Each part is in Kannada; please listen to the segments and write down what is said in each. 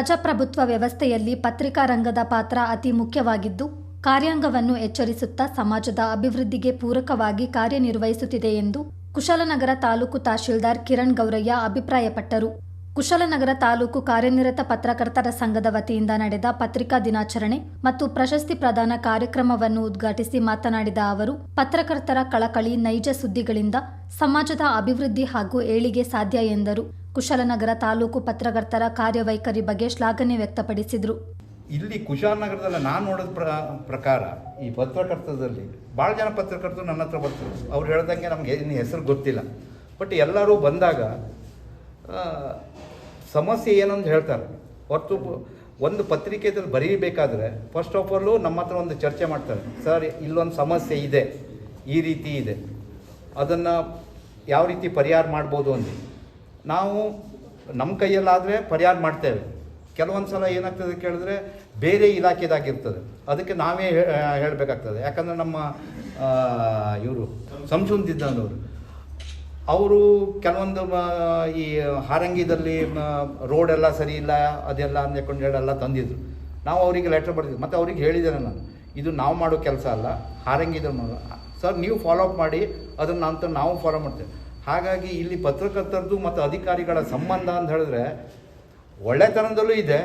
ಪ್ರಜಾಪ್ರಭುತ್ವ ವ್ಯವಸ್ಥೆಯಲ್ಲಿ ಪತ್ರಿಕಾ ರಂಗದ ಪಾತ್ರ ಅತಿ ಮುಖ್ಯವಾಗಿದ್ದು, ಕಾರ್ಯಾಂಗವನ್ನು ಎಚ್ಚರಿಸುತ್ತಾ ಸಮಾಜದ ಅಭಿವೃದ್ಧಿಗೆ ಪೂರಕವಾಗಿ ಕಾರ್ಯನಿರ್ವಹಿಸುತ್ತಿದೆ ಎಂದು ಕುಶಾಲನಗರ ತಾಲೂಕು ತಹಶೀಲ್ದಾರ್ ಕಿರಣ್ ಗೌರಯ್ಯ ಅಭಿಪ್ರಾಯಪಟ್ಟರು. ಕುಶಾಲನಗರ ತಾಲೂಕು ಕಾರ್ಯನಿರತ ಪತ್ರಕರ್ತರ ಸಂಘದ ವತಿಯಿಂದ ನಡೆದ ಪತ್ರಿಕಾ ದಿನಾಚರಣೆ ಮತ್ತು ಪ್ರಶಸ್ತಿ ಪ್ರದಾನ ಕಾರ್ಯಕ್ರಮವನ್ನು ಉದ್ಘಾಟಿಸಿ ಮಾತನಾಡಿದ ಅವರು, ಪತ್ರಕರ್ತರ ಕಳಕಳಿ ನೈಜ ಸುದ್ದಿಗಳಿಂದ ಸಮಾಜದ ಅಭಿವೃದ್ಧಿ ಹಾಗೂ ಏಳಿಗೆ ಸಾಧ್ಯ ಎಂದರು. ಕುಶಾಲನಗರ ತಾಲೂಕು ಪತ್ರಕರ್ತರ ಕಾರ್ಯವೈಖರಿ ಬಗ್ಗೆ ಶ್ಲಾಘನೆ ವ್ಯಕ್ತಪಡಿಸಿದರು. ಇಲ್ಲಿ ಕುಶಾಲನಗರದಲ್ಲಿ ನಾನು ನೋಡಿದ ಪ್ರ, ಪ್ರಕಾರ ಈ ಪತ್ರಕರ್ತದಲ್ಲಿ ಭಾಳ ಜನ ಪತ್ರಕರ್ತರು ನನ್ನ ಹತ್ರ ಬರ್ತಾರೆ. ಅವ್ರು ಹೇಳ್ದಂಗೆ ನಮಗೆ ಹೆಸರು ಗೊತ್ತಿಲ್ಲ. ಬಟ್ ಎಲ್ಲರೂ ಬಂದಾಗ ಸಮಸ್ಯೆ ಏನಂತ ಹೇಳ್ತಾರೆ. ಹೊರತು ಒಂದು ಪತ್ರಿಕೆ ಬರೀಬೇಕಾದ್ರೆ ಫಸ್ಟ್ ಆಫ್ ಆಲು ನಮ್ಮ ಹತ್ರ ಒಂದು ಚರ್ಚೆ ಮಾಡ್ತಾರೆ. ಸರ್, ಇಲ್ಲೊಂದು ಸಮಸ್ಯೆ ಇದೆ. ಈ ರೀತಿ ಇದೆ. ಅದನ್ನು ಯಾವ ರೀತಿ ಪರಿಹಾರ ಮಾಡ್ಬೋದು ಅಂತ. ನಾವು ನಮ್ಮ ಕೈಯಲ್ಲಾದರೆ ಪರಿಹಾರ ಮಾಡ್ತೇವೆ. ಕೆಲವೊಂದು ಸಲ ಏನಾಗ್ತದೆ ಕೇಳಿದ್ರೆ ಬೇರೆ ಇಲಾಖೆದಾಗಿರ್ತದೆ. ಅದಕ್ಕೆ ನಾವೇ ಹೇಳಬೇಕಾಗ್ತದೆ. ಯಾಕಂದರೆ ನಮ್ಮ ಇವರು ಸಂಶುಂದಿದ್ದವರು ಅವರು ಕೆಲವೊಂದು ಈ ಹಾರಂಗಿದಲ್ಲಿ ರೋಡ್ ಎಲ್ಲ ಸರಿ ಇಲ್ಲ, ಅದೆಲ್ಲ ಅಂದ್ಕೊಂಡು ಹೇಳೆಲ್ಲ ತಂದಿದ್ರು. ನಾವು ಅವರಿಗೆ ಲೆಟ್ರ್ ಬರ್ತಿದ್ವಿ ಮತ್ತು ಅವ್ರಿಗೆ ಹೇಳಿದ್ದೇನೆ ನಾನು. ಇದು ನಾವು ಮಾಡೋ ಕೆಲಸ ಅಲ್ಲ ಹಾರಂಗಿದ್ರು ಸರ್, ನೀವು ಫಾಲೋ ಅಪ್ ಮಾಡಿ, ಅದನ್ನು ಅಂತ ನಾವು ಫಾಲೋ ಮಾಡ್ತೇವೆ. ಹಾಗಾಗಿ ಇಲ್ಲಿ ಪತ್ರಕರ್ತರದ್ದು ಮತ್ತು ಅಧಿಕಾರಿಗಳ ಸಂಬಂಧ ಅಂತ ಹೇಳಿದ್ರೆ, ಒಳ್ಳೆತನದಲ್ಲೂ ಇದೆ.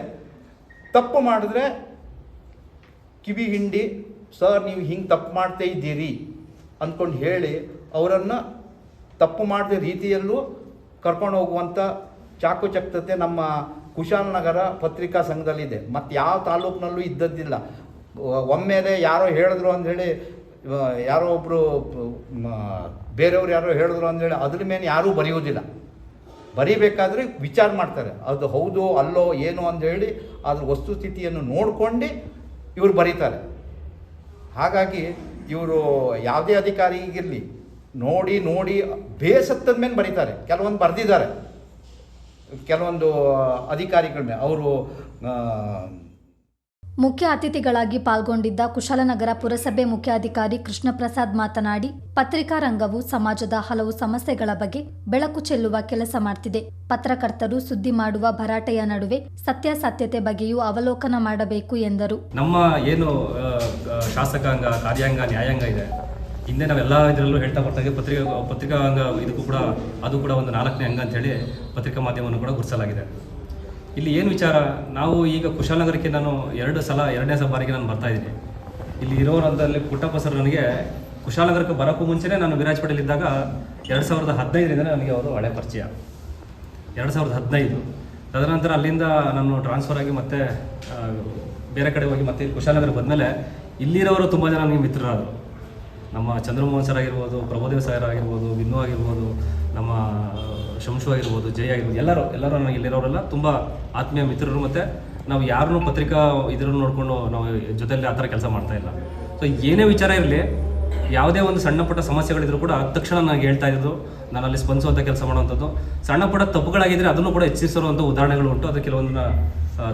ತಪ್ಪು ಮಾಡಿದ್ರೆ ಕಿವಿ ಹಿಂಡಿ, ಸರ್, ನೀವು ಹಿಂಗೆ ತಪ್ಪು ಮಾಡ್ತಾ ಇದ್ದೀರಿ ಅಂದ್ಕೊಂಡು ಹೇಳಿ, ಅವರನ್ನು ತಪ್ಪು ಮಾಡಿದ ರೀತಿಯಲ್ಲೂ ಕರ್ಕೊಂಡು ಹೋಗುವಂಥ ಚಾಕುಚಕ್ತತೆ ನಮ್ಮ ಕುಶಾಲನಗರ ಪತ್ರಿಕಾ ಸಂಘದಲ್ಲಿದೆ. ಮತ್ತು ಯಾವ ತಾಲೂಕಿನಲ್ಲೂ ಇದ್ದದ್ದಿಲ್ಲ. ಒಮ್ಮೆಲೆ ಯಾರೋ ಹೇಳಿದ್ರು ಅಂಥೇಳಿ ಯಾರೋ ಒಬ್ಬರು ಬೇರೆಯವ್ರು ಯಾರೋ ಹೇಳಿದ್ರು ಅಂಥೇಳಿ ಅದ್ರ ಮೇಲೆ ಯಾರೂ ಬರೆಯುವುದಿಲ್ಲ. ಬರೀಬೇಕಾದ್ರೆ ವಿಚಾರ ಮಾಡ್ತಾರೆ. ಅದು ಹೌದು, ಅಲ್ಲೋ, ಏನು ಹೇಳಿ ಅದ್ರ ವಸ್ತುಸ್ಥಿತಿಯನ್ನು ನೋಡ್ಕೊಂಡು ಇವರು ಬರೀತಾರೆ. ಹಾಗಾಗಿ ಇವರು ಯಾವುದೇ ಅಧಿಕಾರಿಗಿರಲಿ ನೋಡಿ ನೋಡಿ ಬೇಸತ್ತದ ಮೇಲೆ ಬರೀತಾರೆ. ಕೆಲವೊಂದು ಬರೆದಿದ್ದಾರೆ. ಕೆಲವೊಂದು ಅಧಿಕಾರಿಗಳ ಮೇಲೆ. ಅವರು ಮುಖ್ಯ ಅತಿಥಿಗಳಾಗಿ ಪಾಲ್ಗೊಂಡಿದ್ದ ಕುಶಾಲನಗರ ಪುರಸಭೆ ಮುಖ್ಯಾಧಿಕಾರಿ ಕೃಷ್ಣ ಪ್ರಸಾದ್ ಮಾತನಾಡಿ ಪತ್ರಿಕಾ ರಂಗವು ಸಮಾಜದ ಹಲವು ಸಮಸ್ಯೆಗಳ ಬಗ್ಗೆ ಬೆಳಕು ಚೆಲ್ಲುವ ಕೆಲಸ ಮಾಡ್ತಿದೆ. ಪತ್ರಕರ್ತರು ಸುದ್ದಿ ಮಾಡುವ ಭರಾಟೆಯ ನಡುವೆ ಸತ್ಯಾಸತ್ಯತೆ ಬಗ್ಗೆಯೂ ಅವಲೋಕನ ಮಾಡಬೇಕು ಎಂದರು. ನಮ್ಮ ಏನು ಶಾಸಕಾಂಗ ಕಾರ್ಯಾಂಗ ನ್ಯಾಯಾಂಗ ಇದೆ. ಹಿಂದೆ ನಾವೆಲ್ಲ ಇದರಲ್ಲೂ ಹೇಳ್ತಾ ಬರ್ತಾ ಪತ್ರಿಕಾ ಪತ್ರಿಕಾ ಅಂಗ ಇದಕ್ಕೂ ಕೂಡ, ಅದು ಕೂಡ ಒಂದು ನಾಲ್ಕನೇ ಅಂಗ ಅಂತೇಳಿ ಪತ್ರಿಕಾ ಮಾಧ್ಯಮವನ್ನು ಕೂಡ ಗುರುತಿಸಲಾಗಿದೆ. ಇಲ್ಲಿ ಏನು ವಿಚಾರ? ನಾವು ಈಗ ಕುಶಾಲನಗರಕ್ಕೆ ನಾನು ಎರಡು ಸಲ, ಎರಡನೇ ಸಲ ಬಾರಿಗೆ ನಾನು ಬರ್ತಾ ಇದ್ದೀನಿ. ಇಲ್ಲಿ ಇರೋರಲ್ಲಿ ಪುಟ್ಟಪ್ಪ ಸರ್ ನನಗೆ ಕುಶಾಲನಗರಕ್ಕೆ ಬರೋಕ್ಕೂ ಮುಂಚೆನೇ ನಾನು ವಿರಾಜಪೇಟೆಲಿದ್ದಾಗ ಎರಡು ಸಾವಿರದ ಹದಿನೈದರಿಂದ ನನಗೆ ಅವರು ಹಳೆ ಪರಿಚಯ. ಎರಡು ಸಾವಿರದ ಹದಿನೈದು. ತದನಂತರ ಅಲ್ಲಿಂದ ನಾನು ಟ್ರಾನ್ಸ್ಫರ್ ಆಗಿ ಮತ್ತೆ ಬೇರೆ ಕಡೆ ಹೋಗಿ ಮತ್ತೆ ಕುಶಾಲನಗರ ಬಂದಮೇಲೆ ಇಲ್ಲಿರೋರು ತುಂಬ ಜನ ನನಗೆ ಮಿತ್ರರಾದರು. ನಮ್ಮ ಚಂದ್ರಮೋಹನ್ ಸರ್ ಆಗಿರ್ಬೋದು ಪ್ರಭುದೇವ್ ಸರ್ ಆಗಿರ್ಬೋದು ವಿನ್ನು ಆಗಿರ್ಬೋದು, ನಮ್ಮ ಶಂಶು ಆಗಿರ್ಬೋದು, ಜಯ ಆಗಿರ್ಬೋದು, ಎಲ್ಲರೂ ಎಲ್ಲರೂ ನನಗೆ ಇಲ್ಲಿರೋರೆಲ್ಲ ತುಂಬ ಆತ್ಮೀಯ ಮಿತ್ರರು ಮತ್ತು ನಾವು ಯಾರನ್ನೂ ಪತ್ರಿಕಾ ಇದ್ರನ್ನು ನೋಡಿಕೊಂಡು ನಾವು ಜೊತೆಯಲ್ಲಿ ಆ ಥರ ಕೆಲಸ ಮಾಡ್ತಾ ಇಲ್ಲ. ಸೊ ಏನೇ ವಿಚಾರ ಇರಲಿ, ಯಾವುದೇ ಒಂದು ಸಣ್ಣ ಪುಟ್ಟ ಸಮಸ್ಯೆಗಳಿದ್ರು ಕೂಡ ತಕ್ಷಣ ನನಗೆ ಹೇಳ್ತಾ ಇದ್ದು ನಾನು ಅಲ್ಲಿ ಸ್ಪಂದಿಸುವಂಥ ಕೆಲಸ ಮಾಡುವಂಥದ್ದು. ಸಣ್ಣ ಪುಟ್ಟ ತಪ್ಪುಗಳಾಗಿದ್ದರೆ ಅದನ್ನು ಕೂಡ ಹೆಚ್ಚಿಸಿರುವಂಥ ಉದಾಹರಣೆಗಳು ಉಂಟು. ಅದು ಕೆಲವೊಂದನ್ನ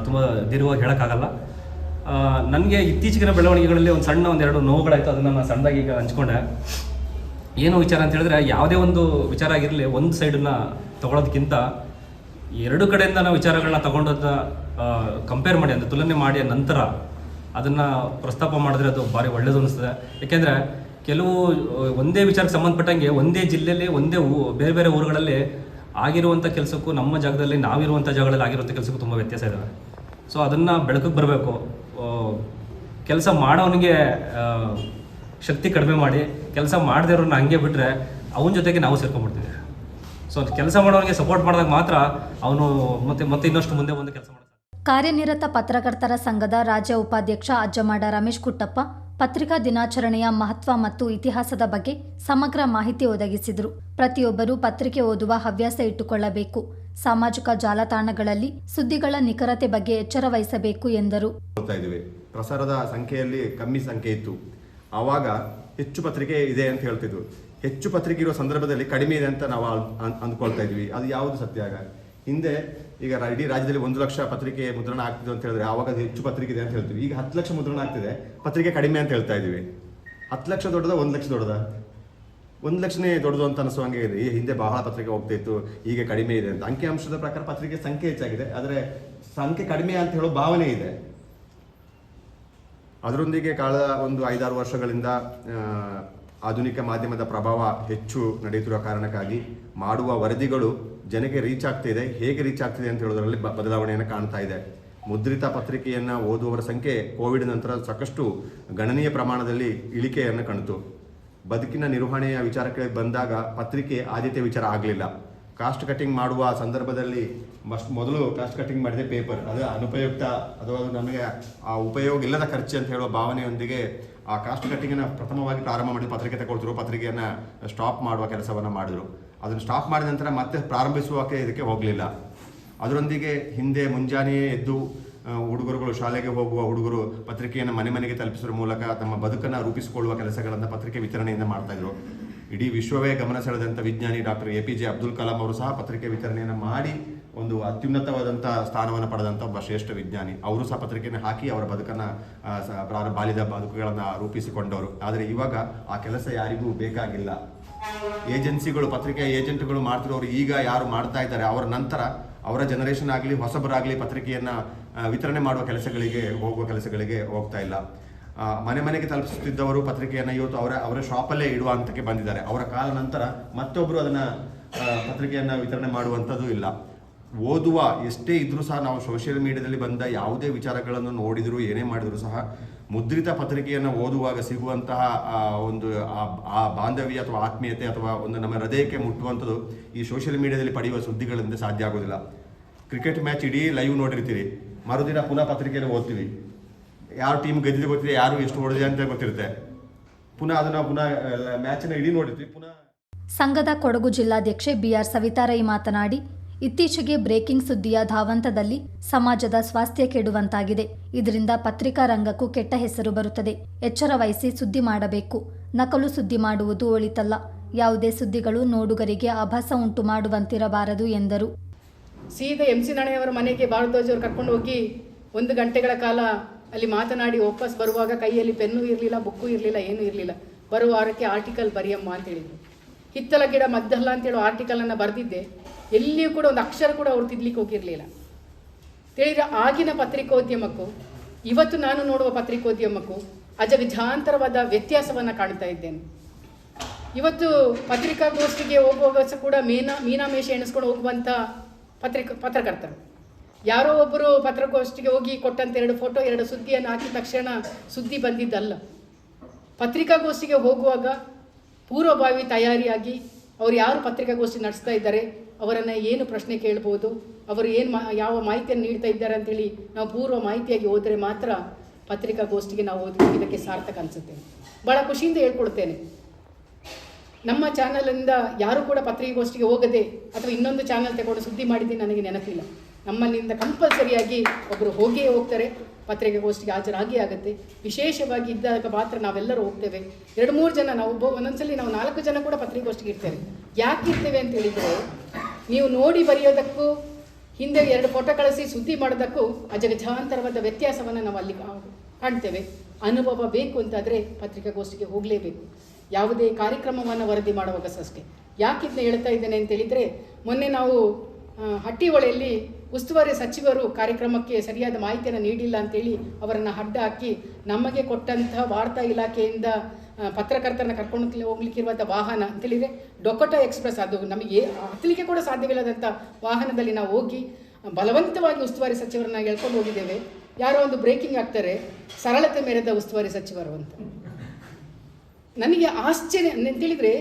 ತುಂಬ ದೀರ್ಘವಾಗಿ ಹೇಳೋಕ್ಕಾಗಲ್ಲ. ನನಗೆ ಇತ್ತೀಚಿನ ಬೆಳವಣಿಗೆಗಳಲ್ಲಿ ಒಂದು ಸಣ್ಣ ಒಂದೆರಡು ನೋವುಗಳಾಯಿತು, ಅದನ್ನು ನಾನು ಸಣ್ಣದಾಗಿ ಈಗ ಹಂಚ್ಕೊಂಡೆ. ಏನು ವಿಚಾರ ಅಂತ ಹೇಳಿದ್ರೆ, ಯಾವುದೇ ಒಂದು ವಿಚಾರ ಆಗಿರಲಿ, ಒಂದು ಸೈಡನ್ನ ತಗೊಳ್ಳೋದಕ್ಕಿಂತ ಎರಡು ಕಡೆಯಿಂದ ನಾವು ವಿಚಾರಗಳನ್ನ ತಗೊಂಡದ ಕಂಪೇರ್ ಮಾಡಿ, ಅಂದರೆ ತುಲನೆ ಮಾಡಿ ನಂತರ ಅದನ್ನು ಪ್ರಸ್ತಾಪ ಮಾಡಿದ್ರೆ ಅದು ಭಾರಿ ಒಳ್ಳೇದು ಅನಿಸ್ತದೆ. ಯಾಕೆಂದರೆ, ಕೆಲವು ಒಂದೇ ವಿಚಾರಕ್ಕೆ ಸಂಬಂಧಪಟ್ಟಂಗೆ ಒಂದೇ ಜಿಲ್ಲೆಯಲ್ಲಿ, ಒಂದೇ ಬೇರೆ ಬೇರೆ ಊರುಗಳಲ್ಲಿ ಆಗಿರುವಂಥ ಕೆಲಸಕ್ಕೂ ನಮ್ಮ ಜಾಗದಲ್ಲಿ ನಾವಿರುವಂಥ ಜಾಗದಲ್ಲಿ ಆಗಿರುವಂಥ ಕೆಲಸಕ್ಕೂ ತುಂಬ ವ್ಯತ್ಯಾಸ ಇದ್ದಾವೆ ಸೊ ಅದನ್ನು ಬೆಳಕಿಗೆ ಬರಬೇಕು. ಕೆಲಸ ಮಾಡೋನಿಗೆ ಶಕ್ತಿ ಕಡಿಮೆ ಮಾಡಿ, ಕೆಲಸ ಮಾಡದೇ ಇರೋನ್ನ ಹಂಗೆ ಬಿಟ್ಟರೆ ಅವನ ಜೊತೆಗೆ ನಾವು ಸೇರ್ಕೊಂಡ್ಬಿಡ್ತೀವಿ ಸೊ ಕೆಲಸ ಮಾಡೋನಿಗೆ ಸಪೋರ್ಟ್ ಮಾಡಿದಾಗ ಮಾತ್ರ ಅವನು ಮತ್ತೆ ಮತ್ತೆ ಇನ್ನಷ್ಟು ಮುಂದೆ ಬಂದು ಕೆಲಸ ಮಾಡ್ತಾನೆ. ಕಾರ್ಯನಿರತ ಪತ್ರಕರ್ತರ ಸಂಘದ ರಾಜ್ಯ ಉಪಾಧ್ಯಕ್ಷ ಅಜ್ಜಮಾಡ ರಮೇಶ್ ಕುಟ್ಟಪ್ಪ ಪತ್ರಿಕಾ ದಿನಾಚರಣೆಯ ಮಹತ್ವ ಮತ್ತು ಇತಿಹಾಸದ ಬಗ್ಗೆ ಸಮಗ್ರ ಮಾಹಿತಿ ಒದಗಿಸಿದರು. ಪ್ರತಿಯೊಬ್ಬರೂ ಪತ್ರಿಕೆ ಓದುವ ಹವ್ಯಾಸ ಇಟ್ಟುಕೊಳ್ಳಬೇಕು. ಸಾಮಾಜಿಕ ಜಾಲತಾಣಗಳಲ್ಲಿ ಸುದ್ದಿಗಳ ನಿಖರತೆ ಬಗ್ಗೆ ಎಚ್ಚರ ವಹಿಸಬೇಕು ಎಂದರು. ಪ್ರಸಾರದ ಸಂಖ್ಯೆಯಲ್ಲಿ ಕಮ್ಮಿ ಸಂಖ್ಯೆ ಇತ್ತು. ಆವಾಗ ಹೆಚ್ಚು ಪತ್ರಿಕೆ ಇದೆ ಅಂತ ಹೇಳ್ತಿದ್ರು. ಹೆಚ್ಚು ಪತ್ರಿಕೆ ಇರುವ ಸಂದರ್ಭದಲ್ಲಿ ಕಡಿಮೆ ಇದೆ ಅಂತ ನಾವು ಅಂದ್ಕೊಳ್ತಾ ಇದ್ವಿ ಅದು ಯಾವುದು ಸತ್ಯ ಆಗ? ಹಿಂದೆ ಈಗ ಇಡೀ ರಾಜ್ಯದಲ್ಲಿ ಒಂದು ಲಕ್ಷ ಪತ್ರಿಕೆ ಮುದ್ರಣ ಆಗ್ತಿದೆ ಅಂತ ಹೇಳಿದ್ರೆ ಆವಾಗ ಅದು ಹೆಚ್ಚು ಪತ್ರಿಕೆ ಇದೆ ಅಂತ ಹೇಳ್ತೀವಿ. ಈಗ ಹತ್ತು ಲಕ್ಷ ಮುದ್ರಣ ಆಗ್ತಿದೆ. ಪತ್ರಿಕೆ ಕಡಿಮೆ ಅಂತ ಹೇಳ್ತಾ ಇದೀವಿ ಹತ್ತು ಲಕ್ಷ ದೊಡ್ಡದ, ಒಂದು ಲಕ್ಷ ದೊಡ್ಡದ? ಒಂದು ಲಕ್ಷನೇ ದೊಡ್ಡದು ಅಂತ ಅನಿಸುವಂಗೆ ಇದೆ. ಈ ಹಿಂದೆ ಬಹಳ ಪತ್ರಿಕೆ ಹೋಗ್ತಾ ಇತ್ತು ಈಗ ಕಡಿಮೆ ಇದೆ ಅಂತ. ಅಂಕಿಅಂಶದ ಪ್ರಕಾರ ಪತ್ರಿಕೆ ಸಂಖ್ಯೆ ಹೆಚ್ಚಾಗಿದೆ, ಆದರೆ ಸಂಖ್ಯೆ ಕಡಿಮೆ ಅಂತ ಹೇಳೋ ಭಾವನೆ ಇದೆ. ಅದರೊಂದಿಗೆ ಕಳೆದ ಒಂದು ಐದಾರು ವರ್ಷಗಳಿಂದ ಆಧುನಿಕ ಮಾಧ್ಯಮದ ಪ್ರಭಾವ ಹೆಚ್ಚು ನಡೆಯುತ್ತಿರುವ ಕಾರಣಕ್ಕಾಗಿ ಮಾಡುವ ವರದಿಗಳು ಜನಕ್ಕೆ ರೀಚ್ ಆಗ್ತಿದೆ ಹೇಗೆ ರೀಚ್ ಆಗ್ತಿದೆ ಅಂತ ಹೇಳೋದರಲ್ಲಿ ಬದಲಾವಣೆಯನ್ನು ಕಾಣ್ತಾ ಇದೆ. ಮುದ್ರಿತ ಪತ್ರಿಕೆಯನ್ನು ಓದುವವರ ಸಂಖ್ಯೆ ಕೋವಿಡ್ ನಂತರ ಸಾಕಷ್ಟು ಗಣನೀಯ ಪ್ರಮಾಣದಲ್ಲಿ ಇಳಿಕೆಯನ್ನು ಕಾಣಿತು ಬದುಕಿನ ನಿರ್ವಹಣೆಯ ವಿಚಾರಕ್ಕೆ ಬಂದಾಗ ಪತ್ರಿಕೆ ಆದ್ಯತೆ ವಿಚಾರ ಆಗಲಿಲ್ಲ. ಕಾಸ್ಟ್ ಕಟಿಂಗ್ ಮಾಡುವ ಸಂದರ್ಭದಲ್ಲಿ ಮಸ್ಟ್ ಮೊದಲು ಕಾಸ್ಟ್ ಕಟಿಂಗ್ ಮಾಡಿದೆ ಪೇಪರ್. ಅದು ಅನುಪಯುಕ್ತ ಅಥವಾ ನಮಗೆ ಆ ಉಪಯೋಗ ಇಲ್ಲದ ಖರ್ಚು ಅಂತ ಹೇಳುವ ಭಾವನೆಯೊಂದಿಗೆ ಆ ಕಾಸ್ಟ್ ಕಟ್ಟಿಂಗನ್ನು ಪ್ರಥಮವಾಗಿ ಪ್ರಾರಂಭ ಮಾಡಿ ಪತ್ರಿಕೆ ತಗೊಳ್ತಿದ್ರು. ಪತ್ರಿಕೆಯನ್ನು ಸ್ಟಾಪ್ ಮಾಡುವ ಕೆಲಸವನ್ನು ಮಾಡಿದರು. ಅದನ್ನು ಸ್ಟಾಪ್ ಮಾಡಿದ ನಂತರ ಮತ್ತೆ ಪ್ರಾರಂಭಿಸುವಕ್ಕೆ ಇದಕ್ಕೆ ಹೋಗಲಿಲ್ಲ. ಅದರೊಂದಿಗೆ ಹಿಂದೆ ಮುಂಜಾನೆಯೇ ಎದ್ದು ಹುಡುಗರುಗಳು ಶಾಲೆಗೆ ಹೋಗುವ ಹುಡುಗರು ಪತ್ರಿಕೆಯನ್ನು ಮನೆ ಮನೆಗೆ ತಲುಪಿಸುವ ಮೂಲಕ ತಮ್ಮ ಬದುಕನ್ನು ರೂಪಿಸಿಕೊಳ್ಳುವ ಕೆಲಸಗಳನ್ನು ಪತ್ರಿಕೆ ವಿತರಣೆಯಿಂದ ಮಾಡ್ತಾ ಇದ್ರು. ಇಡೀ ವಿಶ್ವವೇ ಗಮನ ಸೆಳೆದಂಥ ವಿಜ್ಞಾನಿ doctor A P J Abdul Kalam ಅವರು ಸಹ ಪತ್ರಿಕೆ ವಿತರಣೆಯನ್ನು ಮಾಡಿ ಒಂದು ಅತ್ಯುನ್ನತವಾದಂಥ ಸ್ಥಾನವನ್ನು ಪಡೆದಂಥ ಒಬ್ಬ ಶ್ರೇಷ್ಠ ವಿಜ್ಞಾನಿ. ಅವರು ಸಹ ಪತ್ರಿಕೆಯನ್ನು ಹಾಕಿ ಅವರ ಬದುಕನ್ನು ಬಾಲ್ಯದ ಬದುಕುಗಳನ್ನು ರೂಪಿಸಿಕೊಂಡವರು. ಆದರೆ ಇವಾಗ ಆ ಕೆಲಸ ಯಾರಿಗೂ ಬೇಕಾಗಿಲ್ಲ. ಏಜೆನ್ಸಿಗಳು ಪತ್ರಿಕೆ ಏಜೆಂಟ್ಗಳು ಮಾಡ್ತಿರೋರು ಈಗ ಯಾರು ಮಾಡ್ತಾ ಇದ್ದಾರೆ, ಅವರ ನಂತರ ಅವರ ಜನರೇಷನ್ ಆಗಲಿ, ಹೊಸಬರಾಗಲಿ ಪತ್ರಿಕೆಯನ್ನು ವಿತರಣೆ ಮಾಡುವ ಕೆಲಸಗಳಿಗೆ ಹೋಗುವ ಕೆಲಸಗಳಿಗೆ ಹೋಗ್ತಾ ಇಲ್ಲ. ಮನೆ ಮನೆಗೆ ತಲುಪಿಸುತ್ತಿದ್ದವರು ಪತ್ರಿಕೆಯನ್ನು ಇವತ್ತು ಅವರ ಅವರ ಶಾಪಲ್ಲೇ ಇಡುವ ಹಂತಕ್ಕೆ ಬಂದಿದ್ದಾರೆ. ಅವರ ಕಾಲ ನಂತರ ಮತ್ತೊಬ್ಬರು ಅದನ್ನು ಪತ್ರಿಕೆಯನ್ನು ವಿತರಣೆ ಮಾಡುವಂಥದ್ದು ಇಲ್ಲ. ಓದುವ ಎಷ್ಟೇ ಇದ್ರೂ ಸಹ ನಾವು ಸೋಷಿಯಲ್ ಮೀಡಿಯಾದಲ್ಲಿ ಬಂದ ಯಾವುದೇ ವಿಚಾರಗಳನ್ನು ನೋಡಿದರೂ ಏನೇ ಮಾಡಿದರೂ ಸಹ ಮುದ್ರಿತ ಪತ್ರಿಕೆಯನ್ನು ಓದುವಾಗ ಸಿಗುವಂತಹ ಒಂದು, ಆ- ಬಾಂಧವ್ಯ ಅಥವಾ ಆತ್ಮೀಯತೆ ಅಥವಾ ಒಂದು ನಮ್ಮ ಹೃದಯಕ್ಕೆ ಮುಟ್ಟುವಂಥದ್ದು ಈ ಸೋಷಿಯಲ್ ಮೀಡಿಯಾದಲ್ಲಿ ಪಡೆಯುವ ಸುದ್ದಿಗಳಿಂದ ಸಾಧ್ಯ ಆಗೋದಿಲ್ಲ. ಕ್ರಿಕೆಟ್ ಮ್ಯಾಚ್ ಇಡೀ ಲೈವ್ ನೋಡಿರ್ತೀರಿ. ಮರುದಿನ ಪುನಃ ಪತ್ರಿಕೆಯಲ್ಲಿ ಓದ್ತೀವಿ. ಯಾರು ಟೀಮ್ ಗೆದ್ದಿದೆ ಗೊತ್ತಿದೆ, ಯಾರು ಎಷ್ಟು ಹೊಡೆದಿದೆ ಅಂತ ಗೊತ್ತಿರುತ್ತೆ. ಪುನಃ ಅದನ್ನು ಪುನಃ ಮ್ಯಾಚನ್ನ ಇಡೀ ನೋಡಿರ್ತೀವಿ. ಪುನಃ ಸಂಘದ ಕೊಡಗು ಜಿಲ್ಲಾಧ್ಯಕ್ಷೆ ಬಿಆರ್ ಸವಿತಾರೈ ಮಾತನಾಡಿ ಇತ್ತೀಚೆಗೆ ಬ್ರೇಕಿಂಗ್ ಸುದ್ದಿಯ ಧಾವಂತದಲ್ಲಿ ಸಮಾಜದ ಸ್ವಾಸ್ಥ್ಯ ಕೆಡುವಂತಾಗಿದೆ. ಇದರಿಂದ ಪತ್ರಿಕಾ ರಂಗಕ್ಕೂ ಕೆಟ್ಟ ಹೆಸರು ಬರುತ್ತದೆ. ಎಚ್ಚರ ವಹಿಸಿ ಸುದ್ದಿ ಮಾಡಬೇಕು. ನಕಲು ಸುದ್ದಿ ಮಾಡುವುದು ಒಳಿತಲ್ಲ. ಯಾವುದೇ ಸುದ್ದಿಗಳು ನೋಡುಗರಿಗೆ ಆಭಾಸ ಉಂಟು ಮಾಡುವಂತಿರಬಾರದು ಎಂದರು. ಸೀದಾ ಎಂ ಸಿ ನಾಳೆಯವರ ಮನೆಗೆ ಭಾರದ್ವಾಜವರು ಕರ್ಕೊಂಡು ಹೋಗಿ ಒಂದು ಗಂಟೆಗಳ ಕಾಲ ಅಲ್ಲಿ ಮಾತನಾಡಿ ವಾಪಸ್ ಬರುವಾಗ ಕೈಯಲ್ಲಿ ಪೆನ್ನು ಇರಲಿಲ್ಲ, ಬುಕ್ಕು ಇರಲಿಲ್ಲ, ಏನೂ ಇರಲಿಲ್ಲ. ಬರುವ ವಾರಕ್ಕೆ ಆರ್ಟಿಕಲ್ ಬರೆಯಮ್ಮ ಅಂತ ಹೇಳಿದ್ರು. ಹಿತ್ತಲ ಗಿಡ ಮದ್ದಲ್ಲ ಅಂತ ಹೇಳೋ ಆರ್ಟಿಕಲನ್ನು ಬರೆದಿದ್ದೆ. ಎಲ್ಲಿಯೂ ಕೂಡ ಒಂದು ಅಕ್ಷರ ಕೂಡ ಅವ್ರು ತಿದ್ಲಿಕ್ಕೆ ಹೋಗಿರಲಿಲ್ಲ. ತಿಳಿದ್ರೆ ಆಗಿನ ಪತ್ರಿಕೋದ್ಯಮಕ್ಕೂ, ಇವತ್ತು ನಾನು ನೋಡುವ ಪತ್ರಿಕೋದ್ಯಮಕ್ಕೂ ಅಜಗಜಾಂತರವಾದ ವ್ಯತ್ಯಾಸವನ್ನು ಕಾಣ್ತಾ ಇದ್ದೇನೆ. ಇವತ್ತು ಪತ್ರಿಕಾಗೋಷ್ಠಿಗೆ ಹೋಗುವಾಗ ಕೂಡ ಮೀನಾ ಮೇಷ ಎಣಿಸ್ಕೊಂಡು ಹೋಗುವಂಥ ಪತ್ರಿಕ, ಪತ್ರಕರ್ತರು. ಯಾರೋ ಒಬ್ಬರು ಪತ್ರಗೋಷ್ಠಿಗೆ ಹೋಗಿ ಕೊಟ್ಟಂತ ಎರಡು ಫೋಟೋ ಎರಡು ಸುದ್ದಿಯನ್ನು ಹಾಕಿದ ತಕ್ಷಣ ಸುದ್ದಿ ಬಂದಿದ್ದಲ್ಲ. ಪತ್ರಿಕಾಗೋಷ್ಠಿಗೆ ಹೋಗುವಾಗ ಪೂರ್ವಭಾವಿ ತಯಾರಿಯಾಗಿ ಅವರು ಯಾರು ಪತ್ರಿಕಾಗೋಷ್ಠಿ ನಡೆಸ್ತಾ ಇದ್ದಾರೆ, ಅವರನ್ನು ಏನು ಪ್ರಶ್ನೆ ಕೇಳ್ಬೋದು, ಅವರು ಏನು ಮಾ, ಯಾವ ಮಾಹಿತಿಯನ್ನು ನೀಡ್ತಾ ಇದ್ದಾರೆ ಅಂತೇಳಿ ನಾವು ಪೂರ್ವ ಮಾಹಿತಿಯಾಗಿ ಹೋದರೆ ಮಾತ್ರ ಪತ್ರಿಕಾಗೋಷ್ಠಿಗೆ ನಾವು ಇದಕ್ಕೆ ಸಾರ್ಥಕ ಅನಿಸುತ್ತೆ. ಭಾಳ ಖುಷಿಯಿಂದ ಹೇಳ್ಕೊಡ್ತೇನೆ. ನಮ್ಮ ಚಾನಲಿಂದ ಯಾರು ಕೂಡ ಪತ್ರಿಕಾಗೋಷ್ಠಿಗೆ ಹೋಗದೆ ಅಥವಾ ಇನ್ನೊಂದು ಚಾನಲ್ ತಗೊಂಡು ಸುದ್ದಿ ಮಾಡಿದ್ದೀನಿ ನನಗೆ ನೆನಪಿಲ್ಲ. ನಮ್ಮಲ್ಲಿಂದ ಕಂಪಲ್ಸರಿಯಾಗಿ ಒಬ್ಬರು ಹೋಗಿಯೇ ಹೋಗ್ತಾರೆ. ಪತ್ರಿಕಾಗೋಷ್ಠಿಗೆ ಹಾಜರಾಗಿ ಆಗುತ್ತೆ. ವಿಶೇಷವಾಗಿ ಇದ್ದಾಗ ಮಾತ್ರ ನಾವೆಲ್ಲರೂ ಹೋಗ್ತೇವೆ. ಎರಡು ಮೂರು ಜನ ನಾವು ಒಬ್ಬ ಒಂದೊಂದ್ಸಲಿ ನಾವು ನಾಲ್ಕು ಜನ ಕೂಡ ಪತ್ರಿಕಾಗೋಷ್ಠಿಗೆ ಇರ್ತೇವೆ. ಯಾಕೆ ಇರ್ತೇವೆ ಅಂತ ಹೇಳಿದರೆ, ನೀವು ನೋಡಿ ಬರೆಯೋದಕ್ಕೂ, ಹಿಂದೆ ಎರಡು ಫೋಟೋ ಕಳಿಸಿ ಸುದ್ದಿ ಮಾಡೋದಕ್ಕೂ ಅಜಗಜಾಂತರವಾದ ವ್ಯತ್ಯಾಸವನ್ನು ನಾವು ಅಲ್ಲಿ ಕಾಣ್ತೇವೆ. ಅನುಭವ ಬೇಕು ಅಂತಾದರೆ ಪತ್ರಿಕಾಗೋಷ್ಠಿಗೆ ಹೋಗಲೇಬೇಕು. ಯಾವುದೇ ಕಾರ್ಯಕ್ರಮವನ್ನು ವರದಿ ಮಾಡುವಾಗ ಅಷ್ಟೇ ಯಾಕೆ ಇದನ್ನ ಹೇಳ್ತಾ ಇದ್ದೇನೆ ಅಂತ ಹೇಳಿದರೆ, ಮೊನ್ನೆ ನಾವು ಹಟ್ಟಿ ಹಟ್ಟಿಹೊಳೆಯಲ್ಲಿ ಉಸ್ತುವಾರಿ ಸಚಿವರು ಕಾರ್ಯಕ್ರಮಕ್ಕೆ ಸರಿಯಾದ ಮಾಹಿತಿಯನ್ನು ನೀಡಿಲ್ಲ ಅಂತೇಳಿ ಅವರನ್ನು ಅಡ್ಡ ಹಾಕಿ ನಮಗೆ ಕೊಟ್ಟಂತಹ ವಾರ್ತಾ ಇಲಾಖೆಯಿಂದ ಪತ್ರಕರ್ತರನ್ನ ಕರ್ಕೊಂಡು ಹೋಗ್ಲಿಕ್ಕಿರುವಂಥ ವಾಹನ ಅಂತೇಳಿದರೆ ಡೊಕೊಟಾ ಎಕ್ಸ್ಪ್ರೆಸ್ ಅದು ನಮಗೆ ಹತ್ತಲಿಕ್ಕೆ ಕೂಡ ಸಾಧ್ಯವಿಲ್ಲದಂಥ ವಾಹನದಲ್ಲಿ ನಾವು ಹೋಗಿ ಬಲವಂತವಾಗಿ ಉಸ್ತುವಾರಿ ಸಚಿವರನ್ನ ಎಳ್ಕೊಂಡು ಹೋಗಿದ್ದೇವೆ. ಯಾರೋ ಒಂದು ಬ್ರೇಕಿಂಗ್ ಆಗ್ತಾರೆ, ಸರಳತೆ ಮೇರೆದ ಉಸ್ತುವಾರಿ ಸಚಿವರು ಅಂತ. ನನಗೆ ಆಶ್ಚರ್ಯ ಅಂತೇಳಿದರೆ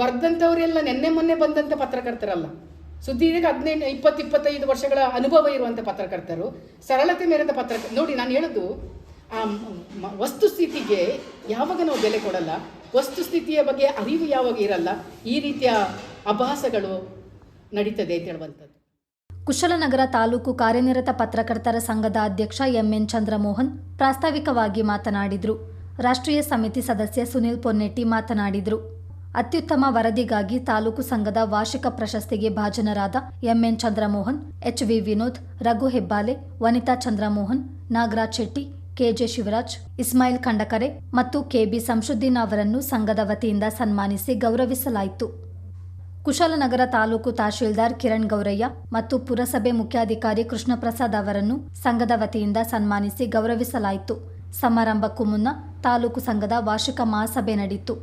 ಬರ್ದಂಥವರೆಲ್ಲ ನಿನ್ನೆ ಮೊನ್ನೆ ಬಂದಂಥ ಪತ್ರಕರ್ತರಲ್ಲ. ಸುದ್ದಿಗೆ ಹದಿನೆಂಟು, ಇಪ್ಪತ್ತು, ಇಪ್ಪತ್ತೈದು ವರ್ಷಗಳ ಅನುಭವ ಇರುವಂಥ ಪತ್ರಕರ್ತರು, ಸರಳತೆ ಮೇರೆದ ಪತ್ರಕರ್ತ ನೋಡಿ ನಾನು ಹೇಳೋದು ಆ ವಸ್ತುಸ್ಥಿತಿಗೆ ಯಾವಾಗ ನಾವು ಬೆಲೆ ಕೊಡಲ್ಲ ವಸ್ತುಸ್ಥಿತಿಯ ಬಗ್ಗೆ ಅರಿವು ಯಾವಾಗ ಇರಲ್ಲ, ಈ ರೀತಿಯ ಅಭಾಸಗಳು ನಡೀತದೆ ಅಂತ ಹೇಳುವಂಥದ್ದು. ಕುಶಲನಗರ ತಾಲೂಕು ಕಾರ್ಯನಿರತ ಪತ್ರಕರ್ತರ ಸಂಘದ ಅಧ್ಯಕ್ಷ ಎಂಎನ್ ಚಂದ್ರಮೋಹನ್ ಪ್ರಾಸ್ತಾವಿಕವಾಗಿ ಮಾತನಾಡಿದರು. ರಾಷ್ಟ್ರೀಯ ಸಮಿತಿ ಸದಸ್ಯ ಸುನಿಲ್ ಪೊನ್ನೆಟ್ಟಿ ಮಾತನಾಡಿದರು. ಅತ್ಯುತ್ತಮ ವರದಿಗಾಗಿ ತಾಲೂಕು ಸಂಘದ ವಾರ್ಷಿಕ ಪ್ರಶಸ್ತಿಗೆ ಭಾಜನರಾದ MN Chandramohan, HV Vinod, Raghu Hebbale, Vanitha Chandramohan, Nagaraj Shetty, KJ Shivaraj, Ismail Khandakare ಮತ್ತು ಕೆಬಿ ಸಂಶುದ್ದೀನ್ ಅವರನ್ನು ಸಂಘದ ವತಿಯಿಂದ ಸನ್ಮಾನಿಸಿ ಗೌರವಿಸಲಾಯಿತು. ಕುಶಾಲನಗರ ತಾಲೂಕು ತಹಶೀಲ್ದಾರ್ ಕಿರಣ್ ಗೌರಯ್ಯ ಮತ್ತು ಪುರಸಭೆ ಮುಖ್ಯಾಧಿಕಾರಿ ಕೃಷ್ಣಪ್ರಸಾದ್ ಅವರನ್ನು ಸಂಘದ ವತಿಯಿಂದ ಸನ್ಮಾನಿಸಿ ಗೌರವಿಸಲಾಯಿತು. ಸಮಾರಂಭಕ್ಕೂ ಮುನ್ನ ತಾಲೂಕು ಸಂಘದ ವಾರ್ಷಿಕ ಮಹಾಸಭೆ ನಡೆಯಿತು